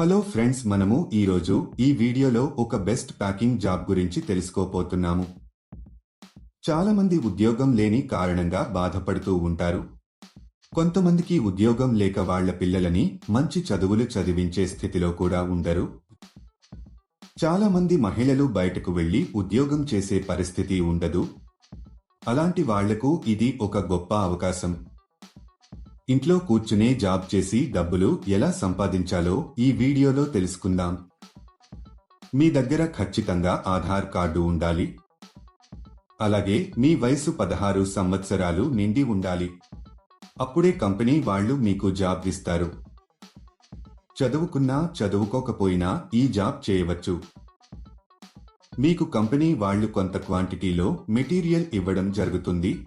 Hello friends మనము ఈరోజు ఈ వీడియోలో ఒక బెస్ట్ ప్యాకింగ్ జాబ్ గురించి తెలుసుకోపోతున్నాము చాలామంది ఉద్యోగం లేని కారణంగా బాధపడుతూ ఉంటారు. కొంతమందికి ఉద్యోగం లేక వాళ్ళ పిల్లలని మంచి చదువులు చదివించే స్థితిలో కూడా ఉండరు. చాలామంది మహిళలు బయటకు వెళ్ళి ఉద్యోగం చేసే పరిస్థితి ఉండదు. అలాంటి వాళ్ళకు ఇది ఒక గొప్ప అవకాశం. ఇంట్లో కూర్చునే జాబ్ చేసి డబ్బులు ఎలా సంపాదించాలో ఈ వీడియోలో తెలుసుకుందాం. మీ దగ్గర ఖచ్చితంగా ఆధార్ కార్డు ఉండాలి. అలాగే మీ వయసు పదహారు సంవత్సరాలు నిండి ఉండాలి. అప్పుడే కంపెనీ వాళ్ళు మీకు జాబ్ ఇస్తారు. చదువుకున్నా చదువుకోకపోయినా ఈ జాబ్ చేయవచ్చు. మీకు కంపెనీ వాళ్ళు కొంత క్వాంటిటీలో మెటీరియల్ ఇవ్వడం జరుగుతుంది.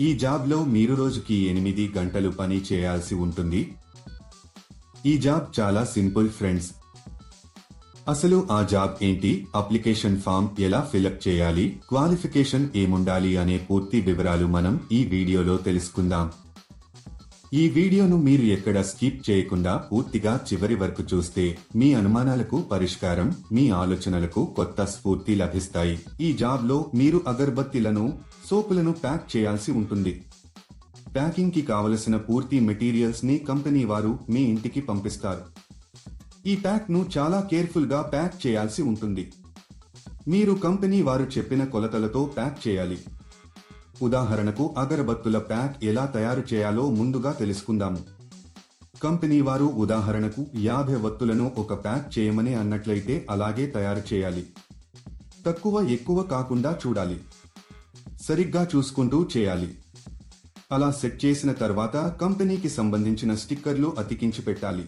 ఈ జాబ్లో మీరు రోజుకి ఎనిమిది గంటలు పని చేయాల్సి ఉంటుంది. ఈ జాబ్ చాలా సింపుల్ ఫ్రెండ్స్. అసలు ఆ జాబ్ ఏంటి? అప్లికేషన్ ఫామ్ ఎలా ఫిలప్ చేయాలి? క్వాలిఫికేషన్ ఏముండాలి అనే పూర్తి వివరాలు మనం ఈ వీడియోలో తెలుసుకుందాం. ఈ వీడియోను మీరు ఎక్కడ స్కిప్ చేయకుండా పూర్తిగా చివరి వరకు చూస్తే మీ అనుమానాలకు పరిష్కారం మీ ఆలోచనలకు కొత్త స్ఫూర్తి లభిస్తాయి. ఈ జాబ్లో మీరు అగర్బత్తిలను సోపులను ప్యాక్ చేయాల్సి ఉంటుంది. ప్యాకింగ్కి కావలసిన పూర్తి మెటీరియల్స్ని కంపెనీ వారు మీ ఇంటికి పంపిస్తారు. ఈ ప్యాక్ను చాలా కేర్ఫుల్గా ప్యాక్ చేయాల్సి ఉంటుంది. మీరు కంపెనీ వారు చెప్పిన కొలతలతో ప్యాక్ చేయాలి. ఉదాహరణకు అగరబత్తుల ప్యాక్ ఎలా తయారు చేయాలో ముందుగా తెలుసుకుందాము. కంపెనీ వారు ఉదాహరణకు యాభై వత్తులను ఒక ప్యాక్ చేయమని అన్నట్లయితే అలాగే తయారు చేయాలి. తక్కువ ఎక్కువ కాకుండా చూడాలి. సరిగ్గా చూసుకుంటూ చేయాలి. అలా సెట్ చేసిన తర్వాత కంపెనీకి సంబంధించిన స్టిక్కర్లు అతికించి పెట్టాలి.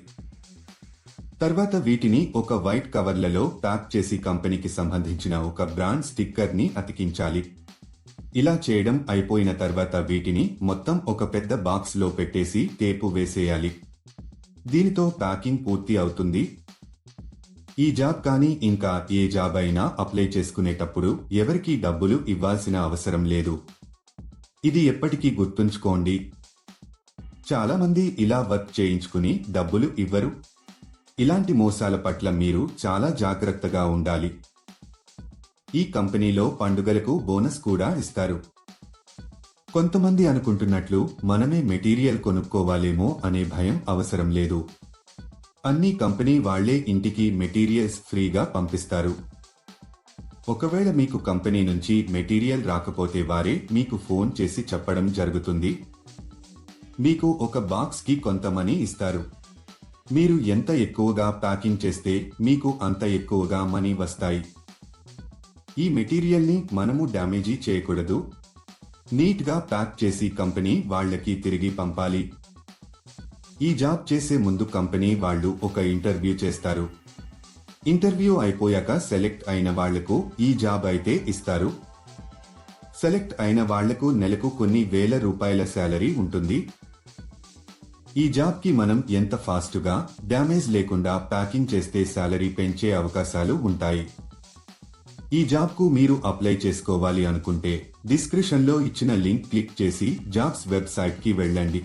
తర్వాత వీటిని ఒక వైట్ కవర్లలో ప్యాక్ చేసి కంపెనీకి సంబంధించిన ఒక బ్రాండ్ స్టిక్కర్ని అతికించాలి. ఇలా చేయడం అయిపోయిన తర్వాత వీటిని మొత్తం ఒక పెద్ద బాక్స్లో పెట్టేసి టేపు వేసేయాలి. దీనితో ప్యాకింగ్ పూర్తి అవుతుంది. ఈ జాబ్ కానీ ఇంకా ఏ జాబ్ అయినా అప్లై చేసుకునేటప్పుడు ఎవరికీ డబ్బులు ఇవ్వాల్సిన అవసరం లేదు. ఇది ఎప్పటికీ గుర్తుంచుకోండి. చాలామంది ఇలా వర్క్ చేయించుకుని డబ్బులు ఇవ్వరు. ఇలాంటి మోసాల పట్ల మీరు చాలా జాగ్రత్తగా ఉండాలి. ఈ కంపెనీలో పండుగలకు బోనస్ కూడా ఇస్తారు. కొంతమంది అనుకుంటున్నట్లు మనమే మెటీరియల్ కొనుక్కోవాలేమో అనే భయం అవసరం లేదు. అన్ని కంపెనీ వాళ్ళే ఇంటికి మెటీరియల్స్ ఫ్రీగా పంపిస్తారు. ఒకవేళ మీకు కంపెనీ నుంచి మెటీరియల్ రాకపోతే వారే మీకు ఫోన్ చేసి చెప్పడం జరుగుతుంది. మీకు ఒక బాక్స్కి కొంత మనీ ఇస్తారు. మీరు ఎంత ఎక్కువగా ప్యాకింగ్ చేస్తే మీకు అంత ఎక్కువగా మనీ వస్తాయి. ఈ మెటీరియల్ని మనము డ్యామేజీ చేయకూడదు. నీట్గా ప్యాక్ చేసి కంపెనీ వాళ్ళకి తిరిగి పంపాలి. ఈ జాబ్ చేసే ముందు కంపెనీ వాళ్ళు ఒక ఇంటర్వ్యూ చేస్తారు. ఇంటర్వ్యూ అయిపోయాక సెలెక్ట్ అయిన వాళ్ళకు ఈ జాబ్ అయితే ఇస్తారు. సెలెక్ట్ అయిన వాళ్ళకు నెలకు కొన్ని వేల రూపాయల శాలరీ ఉంటుంది. ఈ జాబ్కి మనం ఎంత ఫాస్ట్గా డ్యామేజ్ లేకుండా ప్యాకింగ్ చేస్తే శాలరీ పెంచే అవకాశాలు ఉంటాయి. ఈ జాబ్కు మీరు అప్లై చేసుకోవాలి అనుకుంటే డిస్క్రిప్షన్లో ఇచ్చిన లింక్ క్లిక్ చేసి జాబ్స్ వెబ్సైట్కి వెళ్ళండి.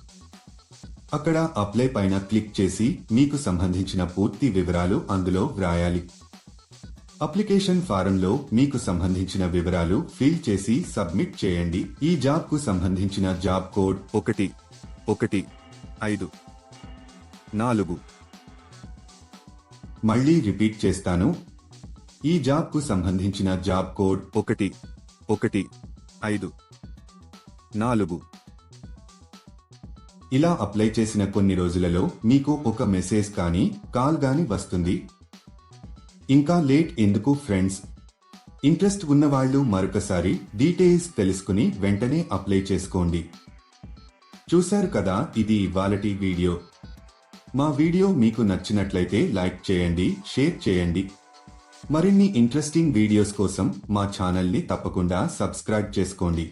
అక్కడ అప్లై పైన క్లిక్ చేసి మీకు సంబంధించిన పూర్తి వివరాలు అందులో వ్రాయాలి. అప్లికేషన్ ఫారంలో మీకు సంబంధించిన వివరాలు ఫిల్ చేసి సబ్మిట్ చేయండి. ఈ జాబ్కు సంబంధించిన జాబ్ కోడ్ ఒకటి ఒకటి ఐదు నాలుగు. మళ్ళీ రిపీట్ చేస్తాను. ఈ జాబ్కు సంబంధించిన జాబ్ కోడ్ ఒకటి ఒకటి ఐదు నాలుగు. ఇలా అప్లై చేసిన కొన్ని రోజులలో మీకు ఒక మెసేజ్ కానీ కాల్ గాని వస్తుంది. ఇంకా లేట్ ఎందుకు ఫ్రెండ్స్? ఇంట్రెస్ట్ ఉన్నవాళ్ళు మరొకసారి డీటెయిల్స్ తెలుసుకుని వెంటనే అప్లై చేసుకోండి. చూశారు కదా ఇది ఇవాళటి వీడియో. మా వీడియో మీకు నచ్చినట్లయితే లైక్ చేయండి షేర్ చేయండి. మరిన్ని ఇంట్రెస్టింగ్ వీడియోస్ కోసం మా ఛానల్ని తప్పకుండా సబ్స్క్రైబ్ చేసుకోండి.